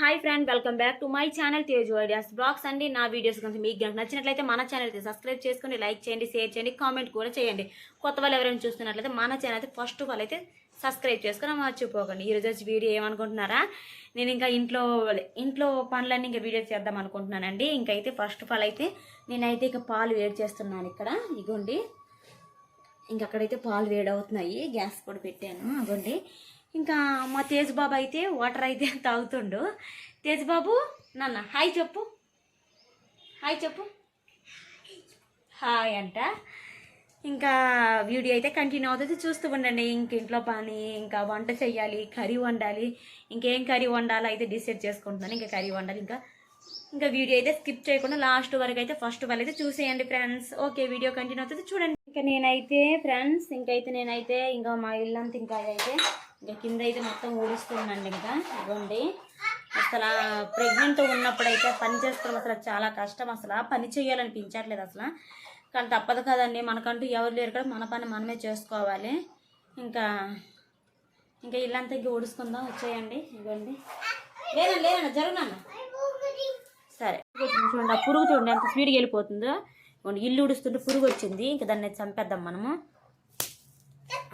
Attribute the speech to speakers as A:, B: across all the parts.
A: Hi friend welcome back to my channel Teju ideas vlogs అండి నా videos కనుక మీకు కనుక నచ్చినట్లయితే మన ఛానల్ అయితే సబ్స్క్రైబ్ చేసుకొని లైక్ చేయండి షేర్ చేయండి కామెంట్ కూడా చేయండి. కొత్త వాళ్ళు ఎవరైనా చూస్తున్నట్లయితే మన ఛానల్ అయితే ఫస్ట్ ఆఫ్ ఆల్ అయితే సబ్స్క్రైబ్ చేసుకుని మర్చిపోకండి. ఈరోజు వచ్చి వీడియో ఏమనుకుంటున్నారా? నేను ఇంకా ఇంట్లో ఇంట్లో పనులన్నీ ఇంకా వీడియో చేద్దాం అనుకుంటున్నానండి. ఇంకైతే ఫస్ట్ ఆఫ్ ఆల్ అయితే నేనైతే ఇక పాలు వేడి చేస్తున్నాను ఇక్కడ. ఇగోండి. ఇంకక్కడైతే పాలు వేడవుతున్నాయి. గ్యాస్ కూడా పెట్టాను. అగోండి. ఇంకా మా తేజ్ బాబు అయితే వాటర్ అయితే తాగుతుండు. తేజ్ బాబు నాన్న హాయ్ చెప్పు. హాయ్ చెప్పు. హాయ్ అంట. ఇంకా వీడియో అయితే కంటిన్యూ అవుతుంది. చూస్తూ ఉండండి. ఇంక ఇంట్లో పని ఇంకా వంట చేయాలి కర్రీ వండాలి. ఇంకేం కర్రీ వండాలో అయితే డిసైడ్ చేసుకుంటున్నాను. ఇంకా కర్రీ వండాలి. ఇంకా ఇంకా వీడియో అయితే స్కిప్ చేయకుండా లాస్ట్ వరకు అయితే ఫస్ట్ వాళ్ళు అయితే చూసేయండి ఫ్రెండ్స్. ఓకే వీడియో కంటిన్యూ అవుతుంది. చూడండి. ఇంకా నేనైతే ఫ్రెండ్స్ ఇంకైతే నేనైతే ఇంకా మా ఇల్లంతా ఇంకా అయితే ఇంకా కింద అయితే మొత్తం ఊడుస్తున్నాండి ఇంకా. ఇవ్వండి అసలు ప్రెగ్నెంట్ ఉన్నప్పుడైతే పని చేసుకోవడం అసలు చాలా కష్టం అసలు. పని చేయాలనిపించట్లేదు అసలు. కానీ తప్పదు కదండి. మనకంటూ ఎవరు లేరు కదా. మన పని మనమే చేసుకోవాలి. ఇంకా ఇంకా ఇల్లంతా ఇంక ఊడుచుకుందాం వచ్చేయండి. ఇవ్వండి లేదండి లేదన్న జరుగునన్న సరే. చూడండి ఆ పురుగు చూడండి. ఎంత స్పీడ్గా వెళ్ళిపోతుందో. ఇల్లు ఉడుస్తుంటే పురుగు వచ్చింది. ఇంకా దాన్ని చంపేద్దాం మనము.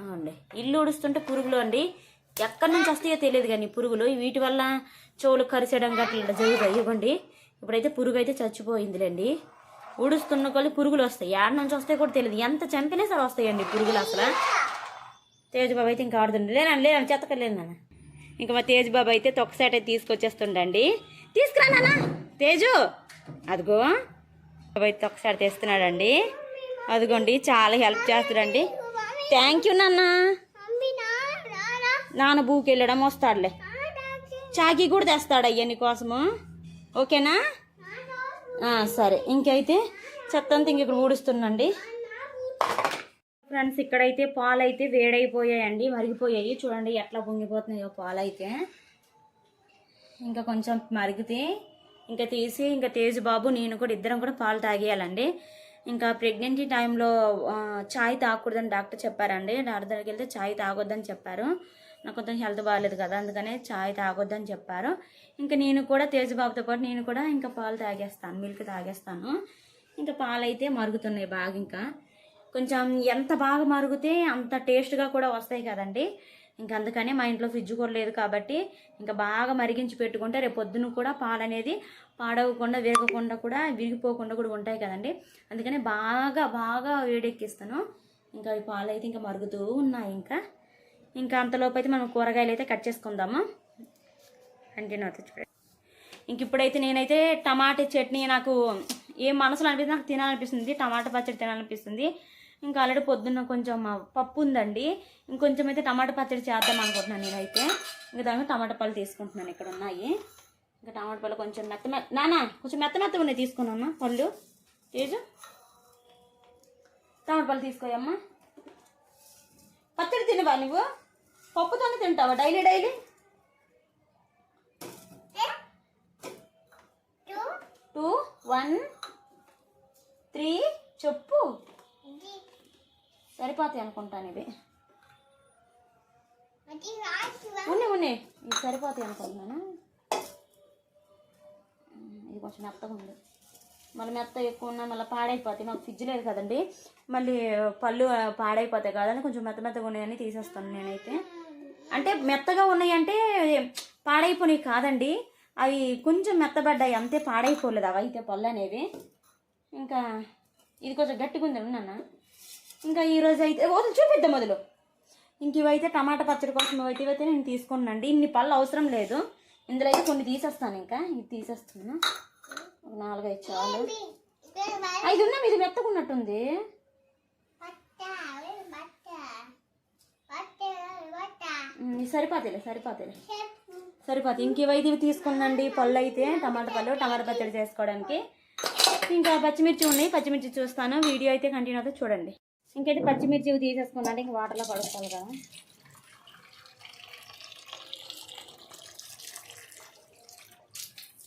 A: అవునండి. ఇల్లు ఉడుస్తుంటే పురుగులు అండి. ఎక్కడి నుంచి వస్తాయో తెలియదు కానీ పురుగులు. వీటి వల్ల చెవులు కరిచడం గట్ల జరుగుతాయి. ఇవ్వండి ఇప్పుడైతే పురుగు అయితే చచ్చిపోయిందిలేండి. ఉడుస్తున్న కొద్ది పురుగులు వస్తాయి. ఏడ నుంచి వస్తాయి కూడా తెలియదు. ఎంత చంపినా సరే వస్తాయండి పురుగులు అసలు. తేజబాబు అయితే ఇంకా ఆడుతుండే. లేనండి లేనండి చెత్తకలేదు నాన్న. ఇంకా మా తేజబాబు అయితే తొక్కసాట తీసుకొచ్చేస్తుండండి. తీసుకురా నాన్న. తేజు. అదిగో. బాబు అయితే తొక్క తెస్తున్నాడండి. అదిగోండి చాలా హెల్ప్ చేస్తాడండి థ్యాంక్ యూ నాన్న. నాన్న బూకి వెళ్ళడం వస్తాడులే. చాకీ కూడా తెస్తాడు అయ్యా నీకోసము. ఓకేనా? సరే. ఇంకైతే చెత్త అంతా ఇంక ఇక్కడ ఊడుస్తుందండి. ఫ్రెండ్స్ ఇక్కడైతే పాలు అయితే వేడైపోయాయండి మరిగిపోయాయి. చూడండి ఎట్లా పొంగిపోతున్నాయో పాలు అయితే ఇంకా కొంచెం మరిగితే ఇంకా తీసి ఇంకా తేజు బాబు నేను కూడా ఇద్దరం కూడా పాలు తాగేయాలండి. ఇంకా ప్రెగ్నెన్సీ టైంలో చాయ్ తాగకూడదని డాక్టర్ చెప్పారండి. డాక్టర్ దగ్గరికి వెళ్తే చాయ్ తాగొద్దని చెప్పారు. నాకు కొంచెం హెల్త్ బాగాలేదు కదా అందుకనే చాయ్ తాగొద్దని చెప్పారు. ఇంకా నేను కూడా తేజబాబుతో పాటు నేను కూడా ఇంకా పాలు తాగేస్తాను మిల్క్ తాగేస్తాను. ఇంకా పాలు అయితే మరుగుతున్నాయి బాగా ఇంకా. కొంచెం ఎంత బాగా మరుగుతే అంత టేస్ట్గా కూడా వస్తాయి కదండి. ఇంకా అందుకనే మా ఇంట్లో ఫ్రిడ్జ్ కూడా లేదు కాబట్టి ఇంకా బాగా మరిగించి పెట్టుకుంటే రేపు పొద్దున కూడా పాలు అనేది పాడవకుండా విరగకుండా కూడా విరిగిపోకుండా కూడా ఉంటాయి కదండి. అందుకనే బాగా బాగా వేడెక్కిస్తాను. ఇంకా ఈ పాలు అయితే ఇంకా మరుగుతూ ఉన్నాయి ఇంకా. ఇంకా అంతలోపు అయితే మనం కూరగాయలు అయితే కట్ చేసుకుందాము? కంటిన్యూ అవుతుంది చూడండి ఇంక ఇప్పుడైతే నేనైతే టమాటా చట్నీ నాకు ఏ మనసులో అనిపిస్తుంది నాకు తినాలనిపిస్తుంది. టమాటా పచ్చడి తినాలనిపిస్తుంది. ఇంకా ఆల్రెడీ పొద్దున్న కొంచెం పప్పు ఉందండి. ఇంకొంచెం అయితే టమాటా పచ్చడి చేద్దాం అనుకుంటున్నాను నేనైతే. ఇంకా దానికి టమాటా పళ్ళు తీసుకుంటున్నాను ఇక్కడ ఉన్నాయి. ఇంకా టమాటా పళ్ళు కొంచెం మెత్త మెత్త నానా కొంచెం మెత్త మెత్త ఉన్నాయి తీసుకున్నాను పళ్ళు. తేజు టమాటా పళ్ళు తీసుకోయమ్మా. పచ్చడి తినవా నువ్వు? పప్పుతోనే తింటావా? Daily daily? Two one three చెప్పు. సరిపోతాయి అనుకుంటాను ఇవి. ఉన్నాయి ఉన్నాయి ఇవి సరిపోతాయి అనుకుంటున్నాను. ఇది కొంచెం మెత్తగా ఉంది. మళ్ళీ మెత్త ఎక్కువ ఉన్నా మళ్ళీ పాడైపోతాయి. మాకు ఫ్రిడ్జ్ లేదు కదండి. మళ్ళీ పళ్ళు పాడైపోతాయి కదండి కొంచెం మెత్త మెత్తగా ఉన్నాయని తీసేస్తాను నేనైతే. అంటే మెత్తగా ఉన్నాయి అంటే పాడైపోయినాయి కాదండి. అవి కొంచెం మెత్తబడ్డాయి అంతే పాడైపోలేదు అవి అయితే పళ్ళు అనేవి ఇంకా ఇది కొంచెం గట్టిగా ఉంది నాన్న ఇంకా ఈరోజు అయితే వదిలి చూపిద్దాం మొదలు. ఇంక ఇవైతే టమాటా పచ్చడి కోసం ఇవైతే ఇవైతే నేను తీసుకున్నానండి. ఇన్ని పళ్ళు అవసరం లేదు. ఇందులో అయితే కొన్ని తీసేస్తాను ఇంకా. ఇది తీసేస్తున్నా. ఒక నాలుగైదు చాలు. ఐదు ఉన్నా ఇది మెత్తకున్నట్టుంది ఉమ్, ఇది సరిపోతాయిలే సరిపోతాయిలే. సరిపోతాయి. ఇంక ఇవి పళ్ళు అయితే టమాటా పళ్ళు టమాటా పచ్చడి చేసుకోవడానికి. ఇంకా పచ్చిమిర్చి ఉన్నాయి పచ్చిమిర్చి చూస్తాను. వీడియో అయితే కంటిన్యూ అవుతుంది చూడండి. ఇంకైతే పచ్చిమిర్చి ఇవి తీసేసుకున్నా అంటే ఇంక వాటర్లో పడుకోవాలి కదా.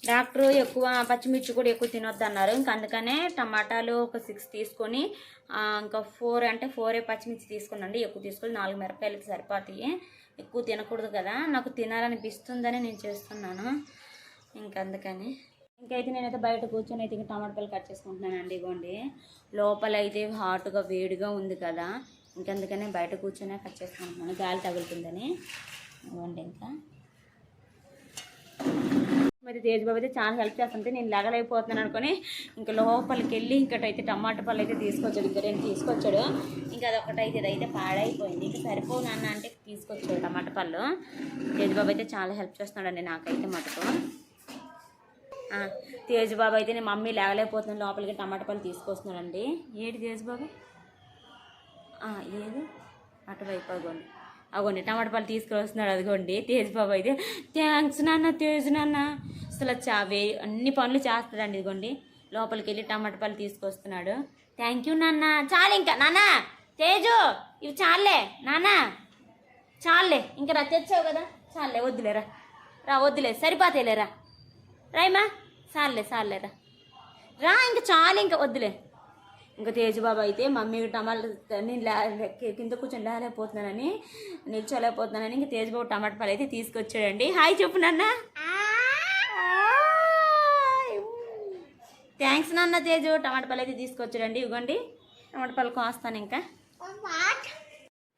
A: డాక్టర్ ఎక్కువ పచ్చిమిర్చి కూడా ఎక్కువ తినొద్దు అన్నారు ఇంకా అందుకనే టమాటాలు ఒక సిక్స్ తీసుకొని ఇంకా ఫోర్ అంటే ఫోరే పచ్చిమిర్చి తీసుకున్నాండి. ఎక్కువ తీసుకొని నాలుగు మిరపకాయలకి సరిపోతాయి. ఎక్కువ తినకూడదు కదా నాకు తినాలనిపిస్తుందని నేను చేస్తున్నాను. ఇంకా అందుకని. ఇంకైతే నేనైతే బయట కూర్చొని అయితే ఇంకా టమాటాలు పళ్ళు కట్ చేసుకుంటున్నానండి ఇగోండి. లోపల అయితే హాట్గా వేడిగా ఉంది కదా ఇంకందుకనే బయట కూర్చొని కట్ చేసుకుంటున్నాను. గాలి తగులుతుందని. ఇవ్వండి ఇంకా. మరి తేజ్బాబు అయితే చాలా హెల్ప్ చేస్తుంటే నేను లెగలైపోతున్నాను అనుకుని ఇంకా లోపలికి వెళ్ళి ఇంకటైతే టమాటా పళ్ళు అయితే తీసుకొచ్చాడు ఇంకా రెండు తీసుకొచ్చాడు. ఇంకా అదొకటైతే ఇదైతే పాడైపోయింది. ఇంకా సరిపోను అన్న అంటే తీసుకొచ్చాడు టమాటా పళ్ళు. తేజ్బాబు అయితే చాలా హెల్ప్ చేస్తున్నాడండి నాకైతే మటుకు. తేజ్బాబు అయితే నేను మమ్మీ లేగలేకపోతున్నాను లోపలికి టమాటా పళ్ళు తీసుకొస్తున్నాడండి. ఏటి తేజ్బాబు ఏది? అటువైపు అగోండి టమాటా పళ్ళు తీసుకొస్తున్నాడు అదిగోండి తేజ్బాబు అయితే థ్యాంక్స్ నాన్న తేజ్ నాన్న. అసలు చావే అన్ని పనులు చేస్తాడండి ఇదిగోండి. లోపలికి వెళ్ళి టమాటా పళ్ళు తీసుకొస్తున్నాడు. థ్యాంక్ యూ నాన్న. చాలు ఇంకా నాన్న తేజు ఇవి చాలే నాన్న చాలే ఇంకా రా తెచ్చావు కదా. చాలే వద్దులేరా రా వద్దులే సరిపోతేలేరా రాయమా చాలే చాలేరా రా ఇంకా చాలు ఇంకా వద్దులే. ఇంకా తేజబాబు అయితే మమ్మీ టమాటా నేను కింద కూర్చొని లేకపోతున్నానని నిల్చోలేకపోతున్నానని ఇంకా తేజబాబు టమాటా పళ్ళు అయితే తీసుకొచ్చాడండి. హాయ్ చెప్పు నాన్న. థ్యాంక్స్ నాన్న తేజు. టమాటా పళ్ళు అయితే తీసుకొచ్చాడండి. ఇవ్వండి. టమాటా పళ్ళు కోస్తాను ఇంకా.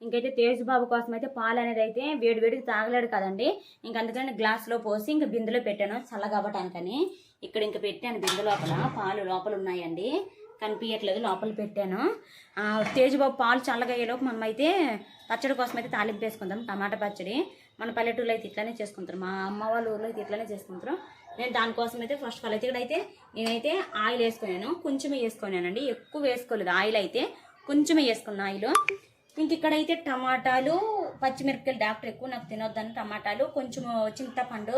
A: ఇంకైతే తేజ్ బాబు కోసం అయితే పాలు అనేది అయితే వేడి వేడికి తాగలేడు కదండి. ఇంక అందుకని గ్లాస్లో పోసి ఇంకా బిందెలో పెట్టాను చల్లగవ్వటానికని ఇక్కడ ఇంకా పెట్టాను బిందె లోపల. పాలు లోపల ఉన్నాయండి. కనిపించట్లేదు లోపల పెట్టాను. తేజుబాబు పాలు చల్లగా అయ్యేలోపు మనం అయితే పచ్చడి కోసం అయితే తాలింపు వేసుకుందాం టమాటా పచ్చడి. మన పల్లెటూరులో అయితే ఇట్లానే చేసుకుంటారు మా అమ్మ వాళ్ళ ఊర్లో అయితే ఇట్లానే చేసుకుంటారు. నేను దానికోసం అయితే ఫస్ట్ ఆఫ్ ఆల్ అయితే ఇక్కడైతే నేనైతే ఆయిల్ వేసుకున్నాను కొంచెమే వేసుకున్నానండి ఎక్కువ వేసుకోలేదు. ఆయిల్ అయితే కొంచెమే వేసుకున్న ఆయిల్. ఇంక ఇక్కడైతే టమాటాలు పచ్చిమిరపకాయలు డాక్టర్ ఎక్కువ నాకు తినొద్దని టమాటాలు కొంచెం చింతపండు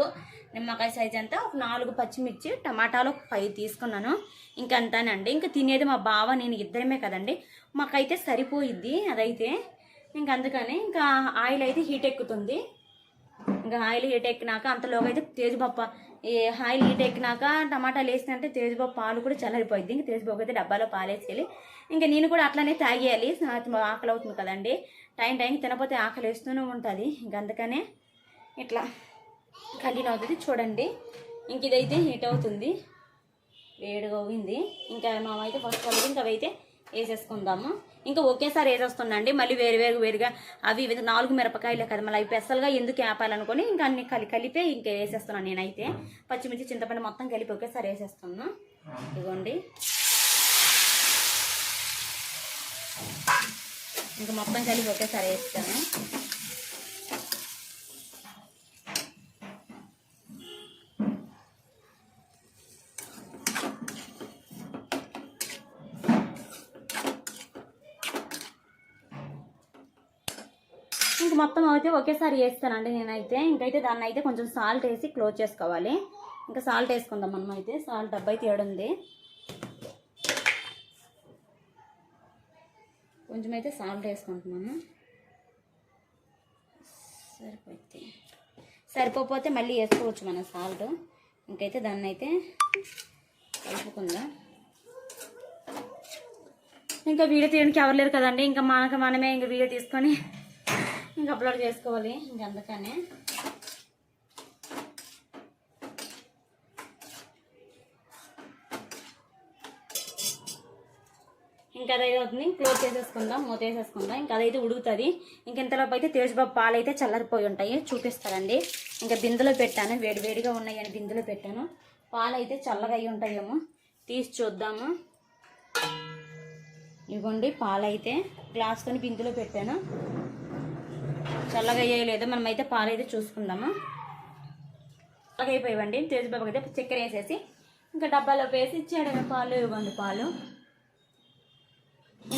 A: నిమ్మకాయ సైజ్ అంతా ఒక నాలుగు పచ్చిమిర్చి టమాటాలు ఒక పై తీసుకున్నాను. ఇంకంతానండి ఇంకా తినేది మా బావ నేను ఇద్దరమే కదండి. మాకైతే సరిపోయిద్ది అదైతే. ఇంక అందుకని ఇంకా ఆయిల్ అయితే హీట్ ఎక్కుతుంది. ఇంకా ఆయిల్ హీట్ ఎక్కినాక అంతలోగా అయితే తేజుబప్ప ఈ ఆయిల్ హీట్ ఎక్కినాక టమాటాలు వేసినంటే తేజుబాబు పాలు కూడా చల్లరిపోయింది ఇంకా తేజుబాబు అయితే డబ్బాలో పాలు వేసుకెళ్ళి ఇంకా నేను కూడా అట్లానే తాగేయాలి. ఆకలి అవుతుంది కదండి. టైం టైంకి తినపోతే ఆకలి వేస్తూనే ఉంటుంది. ఇంక అందుకనే ఇట్లా కంటిన్యూ అవుతుంది. చూడండి. ఇంక ఇదైతే హీట్ అవుతుంది. వేడిగా అయింది. ఇంకా మేమైతే ఫస్ట్ వాళ్ళకి ఇంకా అవైతే వేసేసుకుందాము. ఇంకా ఒకేసారి వేసేస్తుండండి మళ్ళీ వేరు వేరు వేరుగా అవి ఇవి నాలుగు మిరపకాయలే కదా. మళ్ళీ అవి పెసలుగా ఎందుకు వేపాలనుకొని ఇంకా అన్ని కలి కలిపే ఇంకా వేసేస్తున్నాను నేనైతే. పచ్చిమిర్చి చింతపండు మొత్తం కలిపి ఒకేసారి వేసేస్తున్నాను ఇదిగోండి ఇంకా మొత్తం కలిపి ఒకేసారి వేస్తాను. ఇంక మొత్తం అయితే ఒకేసారి వేస్తానండి నేనైతే. ఇంకైతే దాన్ని అయితే కొంచెం సాల్ట్ వేసి క్లోజ్ చేసుకోవాలి. ఇంకా సాల్ట్ వేసుకుందాం మనం అయితే సాల్ట్ డబ్బా అయితే ఏడుంది. కొంచెం అయితే సాల్ట్ వేసుకుంటున్నాను. సరిపోతే. సరిపోతే మళ్ళీ వేసుకోవచ్చు మనం సాల్ట్. ఇంకైతే దాన్ని అయితే కలుపుకుందాం. ఇంకా వీడియో తీయడానికి ఎవరు లేరు కదండి. ఇంకా మనకు మనమే ఇంకా వీడియో తీసుకొని ఇంకా అప్లోడ్ చేసుకోవాలి. ఇంకా అందుకనే. ఇంకా అదైతే అవుతుంది క్లోజ్ చేసేసుకుందాం మూత వేసేసుకుందాం ఇంకా అదైతే ఉడుకుతుంది. ఇంక ఇంతలోపు అయితే తేజబాబు పాలు అయితే చల్లరిపోయి ఉంటాయి. చూపిస్తారండి ఇంకా బిందెలో పెట్టాను. వేడి వేడిగా ఉన్నాయని బిందెలో పెట్టాను. పాలు అయితే చల్లగా అయి ఉంటాయేమో. తీసి చూద్దాము. ఇవ్వండి పాలు అయితే గ్లాస్తో బిందెలో పెట్టాను. చల్లగా అయ్యేయలేదు లేదో. మనం అయితే పాలు అయితే చూసుకుందాము. చల్లగా అయిపోయివ్వండి తేజబాబుకి అయితే చక్కెర వేసేసి ఇంకా డబ్బాలో వేసి ఇచ్చాడు పాలు. ఇవ్వండి పాలు.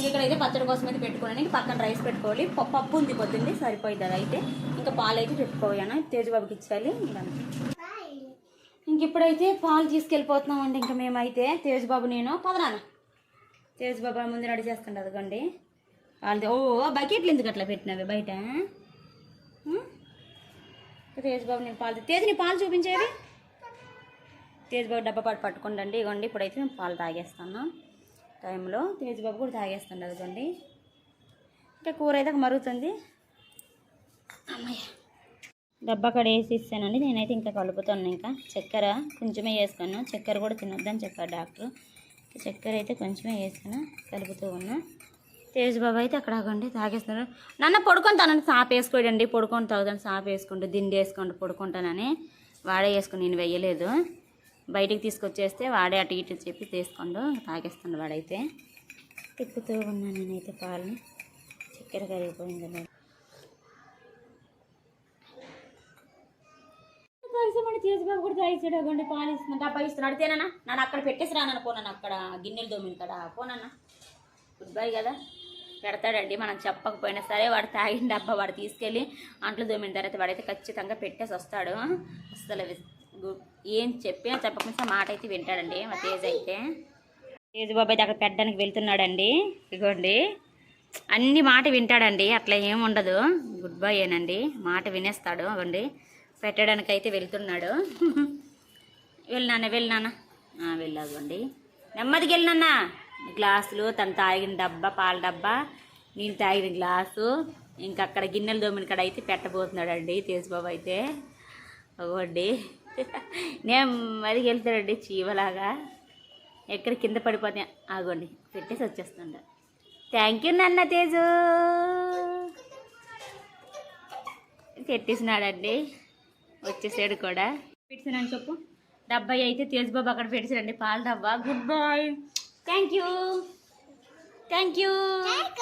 A: ఇక్కడైతే పచ్చడి కోసం అయితే పెట్టుకున్నాను. పక్కన రైస్ పెట్టుకోవాలి. పప్పు ఉంది పొద్దుంది సరిపోయింది అది అయితే ఇంకా పాలు అయితే పెట్టుకోయాను తేజబాబుకి ఇచ్చేయాలి. ఇంకా ఇంక ఇప్పుడైతే పాలు తీసుకెళ్ళిపోతున్నామండి ఇంకా మేమైతే. తేజబాబు నేను. పదనాన్న తేజబాబు ముందు రెడీ చేస్తుండే అదిగోండి. పాలు ఓ బకెట్లు ఎందుకు అట్లా పెట్టినవి బయట? తేజుబాబు తేజబాబు నేను పాలు తేజ్ నీ పాలు చూపించేది. తేజుబాబు డబ్బా పాటు పట్టుకోండి ఇగోండి ఇప్పుడైతే మేము పాలు తాగేస్తాను. టైంలో తేజబాబు కూడా తాగేస్తుండే అదిగోండి ఇంకా కూర అయితే మరుగుతుంది. అమ్మయ్య. డబ్బా కాడ వేసి ఇస్తానండి. నేనైతే ఇంకా కలుపుతాను ఇంకా. చక్కెర కొంచెమే వేసుకున్నాను చక్కెర కూడా తినొద్దని చెప్పారు డాక్టర్. చక్కెర అయితే కొంచెమే వేసుకున్నా కలుపుతూ ఉన్నా. తేజ్ బాబు అయితే అక్కడ ఆగండి తాగేస్తున్నారు. నన్న పడుకుంటానని సాప్ వేసుకోడండి. పడుకొని తాగుతాను సాప్ వేసుకుంటూ దిండి వేసుకుంటూ పడుకుంటానని. వాడే వేసుకుని నేను వెయ్యలేదు బయటికి తీసుకొచ్చేస్తే వాడే అటు ఇటు చెప్పి తీసుకోండు తాగేస్తుండు వాడైతే. తిప్పుతూ ఉన్నాను నేనైతే పాలని చక్కెర కరిగిపోయింది కలిసమని తీసుబాబు కూడా తాగిచ్చాడు అవ్వండి పాలు ఇస్తున్నాడు. డబ్బా ఇస్తున్నాడు. తేనా నన్ను అక్కడ పెట్టేసి రానన్న పోనాను అక్కడ గిన్నెలు దోమిన కదా పోనన్నా. గుడ్ బై కదా. పెడతాడండి మనం చెప్పకపోయినా సరే వాడు తాగిన డబ్బా వాడు తీసుకెళ్ళి అంట్లు దోమిన తర్వాత వాడైతే ఖచ్చితంగా పెట్టేసి వస్తాడు. అసలు ఏం చెప్పినా చెప్పకుండా మాట అయితే వింటాడండి మా తేజ్ అయితే. తేజ్ బాబు అయితే అక్కడ పెట్టడానికి వెళ్తున్నాడండి. ఇదిగోండి అన్ని మాట వింటాడండి. అట్లా ఏం ఉండదు. గుడ్ బై ఏనండి. మాట వినేస్తాడు. అవ్వండి పెట్టడానికి అయితే వెళ్తున్నాడు. వెళ్ళినానా వెళ్ళినానా? వెళ్ళాగండి నెమ్మదికి వెళ్ళినానా? గ్లాసులు తను తాగిన డబ్బా పాల డబ్బా. నేను తాగిన గ్లాసు. ఇంకా అక్కడ గిన్నెలు దోమిన కాడ అయితే పెట్టబోతున్నాడు అండి అయితే. అవ్వండి నెమ్మదికి వెళ్తాడండి చీవలాగా ఎక్కడ కింద పడిపోతే ఆగోండి పెట్టేసి వచ్చేస్తుండ. థ్యాంక్ యూ నాన్న తేజు. పెట్టేసినాడండి వచ్చేసాడు కూడా. పెట్టినాను చెప్పు. డబ్బా అయితే తేజ్ బాబు అక్కడ పెట్టేసాడండి పాల డబ్బా. Good boy thank you thank you thank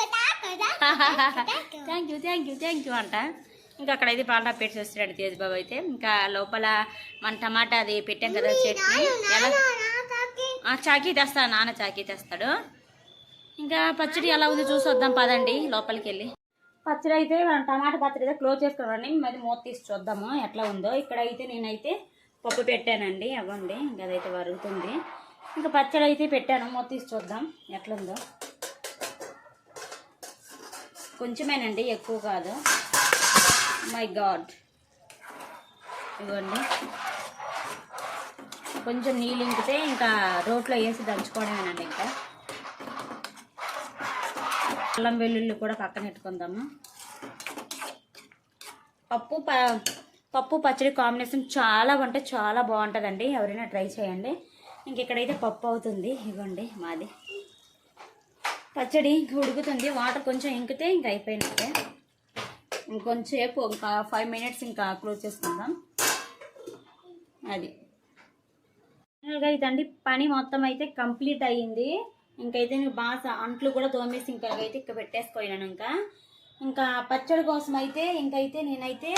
A: you thank you thank you అంట. ఇంకా అక్కడైతే పాల డబ్బా పెట్టి వస్తాడు తేజ్ బాబు అయితే. ఇంకా లోపల మన టమాటా అది పెట్టాం కదా చట్నీ. ఎలా? ఆ, చాకీ తెస్తా నాన్న చాకీ తెస్తాడు. ఇంకా పచ్చడి ఎలా ఉంది చూసి వద్దాం పదండి లోపలికి వెళ్ళి. పచ్చడి అయితే మనం టమాటా పచ్చడి అయితే క్లోజ్ చేసుకోవాలండి. మరి మూత తీసి చూద్దాము ఎట్లా ఉందో. ఇక్కడ అయితే నేనైతే పప్పు పెట్టానండి అవ్వండి. ఇంకా అదైతే వరుగుతుంది. ఇంకా పచ్చడి అయితే పెట్టాను మూత తీసి చూద్దాం ఎట్లా ఉందో. కొంచెమేనండి ఎక్కువ కాదు. My God. ఇవ్వండి కొంచెం నీళ్ళు ఇంకితే ఇంకా రోట్లో వేసి దంచుకోవడమేనండి ఇంకా. అల్లం వెల్లుల్లి కూడా పక్కన పెట్టుకుందాము. పప్పు ప పప్పు పచ్చడి కాంబినేషన్ చాలా అంటే చాలా బాగుంటుందండి. ఎవరైనా ట్రై చేయండి. ఇంక ఇక్కడైతే పప్పు అవుతుంది. ఇవ్వండి మాది. పచ్చడి ఇంక ఉడుకుతుంది. వాటర్ కొంచెం ఇంకితే ఇంక అయిపోయినట్టే. ఇంకొంచెంసేపు ఇంకా ఫైవ్ మినిట్స్ ఇంకా క్లోజ్ చేసుకుందాం. అది. ఫైనల్గా అండి పని మొత్తం అయితే కంప్లీట్ అయ్యింది. ఇంకైతే నేను బాగా అంట్లు కూడా తోమేసి ఇంకా అయితే ఇక్కడ పెట్టేసుకోయాను ఇంకా. ఇంకా పచ్చడి కోసం అయితే ఇంకైతే నేనైతే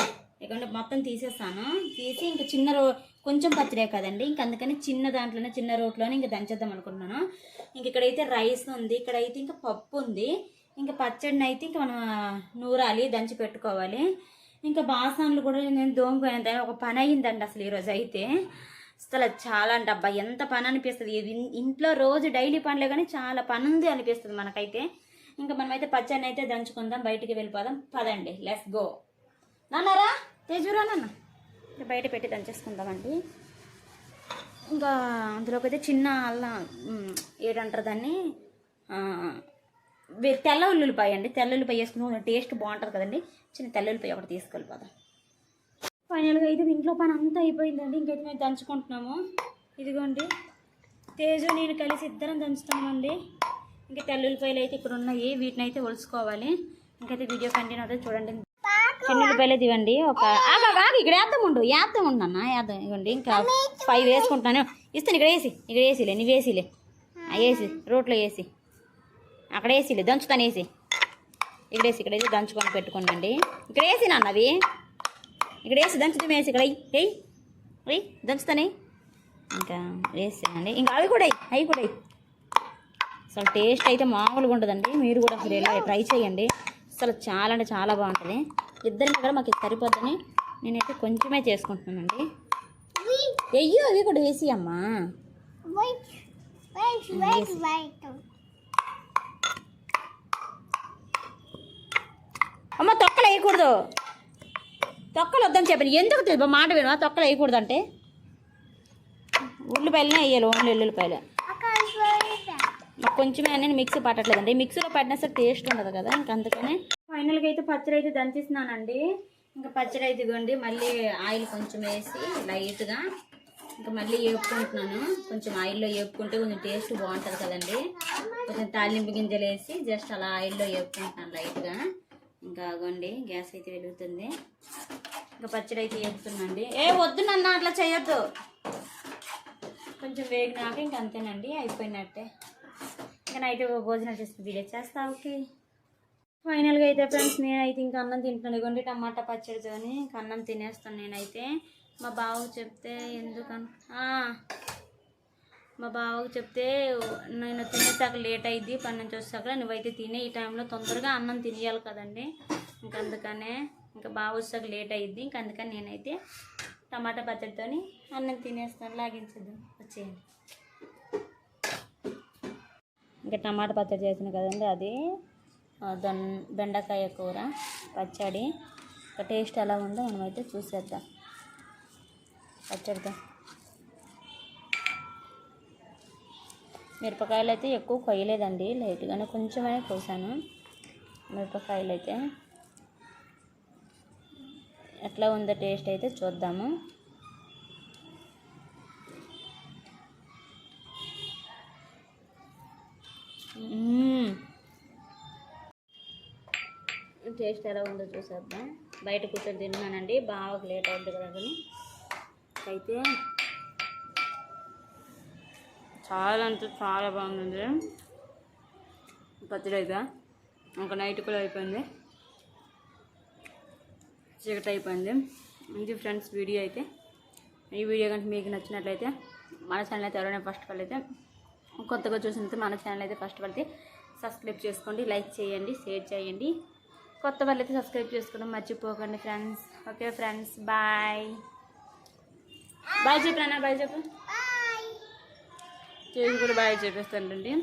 A: ఇక్కడ మొత్తం తీసేస్తాను తీసి ఇంకా చిన్న రో కొంచెం పచ్చడే కదండి ఇంక అందుకని చిన్న దాంట్లోనే చిన్న రోట్లోనే ఇంకా దంచేద్దాం అనుకుంటున్నాను. ఇంక ఇక్కడైతే రైస్ ఉంది ఇక్కడైతే ఇంకా పప్పు ఉంది. ఇంకా పచ్చడిని అయితే ఇంకా మనం నూరాలి దంచి పెట్టుకోవాలి. ఇంకా బాసనలు కూడా నేను దోముకోయింది ఒక పని అయ్యిందండి అసలు ఈరోజు అయితే. అసలు చాలా అంటే అబ్బా ఎంత పని అనిపిస్తుంది. ఇంట్లో రోజు డైలీ పనులే కానీ చాలా పని ఉంది అనిపిస్తుంది మనకైతే. ఇంకా మనమైతే పచ్చడిని అయితే దంచుకుందాం బయటికి వెళ్ళిపోదాం. పదండి లెట్స్ గో నాన్నారా తేజురా నాన్న? బయట పెట్టి దంచేసుకుందామండి. ఇంకా అందులోకి అయితే చిన్న అల్లం ఏడంటారు దాన్ని? తెల్ల ఉల్లిపాయ అండి. తెల్ల ఉల్లిపాయ వేసుకుని టేస్ట్ బాగుంటుంది కదండి. చిన్న తెల్ల ఉల్లిపాయ ఒకటి తీసుకెళ్ళిపోదాం. ఫైనల్గా అయితే ఇంట్లో పని అంతా అయిపోయిందండి. ఇంకైతే మేము దంచుకుంటున్నాము. ఇదిగోండి. తేజు నేను కలిసి ఇద్దరం దంచుతామండి. ఇంకా తెల్లుల్లిపాయలు అయితే ఇక్కడ ఉన్నాయి. వీటిని అయితే ఒలుసుకోవాలి. ఇంకైతే వీడియో కంటిన్యూ అవుతుంది. చూడండి. చిన్న ఉల్లిపాయలు ఇవ్వండి. ఒక ఇక్కడ వేద్దాం ఉండు. వేద్దాం ఉండు అన్న. వేద్దాం. ఇవ్వండి. ఇంకా ఫైవ్ వేసుకుంటున్నాను. ఇస్తాను. ఇక్కడ వేసి. ఇక్కడ వేసిలే. నువ్వు వేసిలే. ఆ, వేసి. రోట్లో వేసి. అక్కడ వేసిలే దంచుతాను వేసి. ఇక్కడ వేసి ఇక్కడ వేసి దంచుకొని పెట్టుకోండి ఇక్కడ వేసి నాన్న అవి. ఇక్కడ వేసి దంచుతాం వేసి ఇక్కడ ఎయ్ ఎయ్ దంచుతానే ఇంకా వేసానండి ఇంకా అవి కూడా అవి కూడా. అసలు టేస్ట్ అయితే మామూలుగా ఉంటుందండి మీరు కూడా అసలు ఇలా ట్రై చేయండి. అసలు చాలా అంటే చాలా బాగుంటుంది. ఇద్దరిని కూడా మాకు ఇది సరిపోద్దని నేనైతే కొంచెమే చేసుకుంటున్నానండి. అయ్యో అవి కూడా వేసి. అమ్మా అమ్మ తొక్కలు వేయకూడదు. తొక్కలు వద్దని చెప్పాను. ఎందుకు తెలుసు? మాట వినవా? తొక్కలు వేయకూడదు అంటే ఉల్లిపాయలనే వేయాలి ఓన్లీ ఉల్లిపాయలు కొంచెమే నేను మిక్సీ పట్టట్లేదండి. మిక్సీలో పట్టినా సరే టేస్ట్ ఉండదు కదా ఇంక అందుకనే. ఫైనల్గా అయితే పచ్చడి అయితే దంచేసినానండి ఇంకా పచ్చడి అయితే ఇదిగోండి మళ్ళీ ఆయిల్ కొంచెం వేసి లైట్గా ఇంకా మళ్ళీ వేపుకుంటున్నాను కొంచెం ఆయిల్లో వేపుకుంటే కొంచెం టేస్ట్ బాగుంటుంది కదండి. కొంచెం తాలింపు గింజలు వేసి జస్ట్ అలా ఆయిల్లో వేపుకుంటున్నాను లైట్గా. ఇంకా ఆగండి గ్యాస్ అయితే వెలుగుతుంది. ఇంకా పచ్చడి అయితే వేస్తున్నాండి ఏ వద్దు నన్ను అట్లా చేయొద్దు. కొంచెం వేగినాక ఇంక అంతేనండి అయిపోయినట్టే. ఇంకా నైట్ భోజనం చేసి వీడియో చేస్తా ఓకే. ఫైనల్గా అయితే ఫ్రెండ్స్ నేనైతే ఇంకా అన్నం తింటున్నాను. ఇగోండి టమాటా పచ్చడితోని ఇంకా అన్నం తినేస్తాను నేనైతే. మా బావ చెప్తే ఎందుకన్నా మా బావకు చెప్తే నేను తినేసాక లేట్ అయింది పని నుంచి వచ్చాక నువ్వైతే తినే ఈ టైంలో తొందరగా అన్నం తినేయాలి కదండి. ఇంకా అందుకనే ఇంకా బావ వచ్చాక లేట్ అయింది ఇంకా అందుకని నేనైతే టమాటా పచ్చడితోని అన్నం తినేస్తాను లాగించదు వచ్చేయండి. ఇంకా టమాటా పచ్చడి చేసిన కదండి అది. ఆ, దొన్ బెండకాయ కూర పచ్చడి. ఇంకా టేస్ట్ ఎలా ఉందో మనమైతే చూసేద్దాం. పచ్చడితో. మిరపకాయలు అయితే ఎక్కువ కొయ్యలేదండి. లైట్గానే కొంచెమే కోసాను. మిరపకాయలు అయితే ఎట్లా ఉందో టేస్ట్ అయితే చూద్దాము. టేస్ట్ ఎలా ఉందో చూసేద్దాం. బయట కూర్చొని తిన్నానండి. బాగా లేట్ అవుతుంది కదా అని. అయితే చాలా అంటే చాలా బాగుంది పచ్చడి అయితే. ఒక నైట్ కూడా అయిపోయింది. చీకటి అయిపోయింది. ఇది ఫ్రెండ్స్ వీడియో అయితే. ఈ వీడియో కనుక మీకు నచ్చినట్లయితే మన ఛానల్ అయితే ఎవరైనా ఫస్ట్ వాళ్ళు అయితే కొత్తగా చూసినట్టు మన ఛానల్ అయితే ఫస్ట్ వాళ్ళైతే సబ్స్క్రైబ్ చేసుకోండి లైక్ చేయండి షేర్ చేయండి. కొత్త వాళ్ళు అయితే సబ్స్క్రైబ్ చేసుకోవడం మర్చిపోకండి friends okay friends bye bye చెప్పరా బాయ్ చెప్పు. చేసి కూడా
B: బాగా చేపిస్తానండి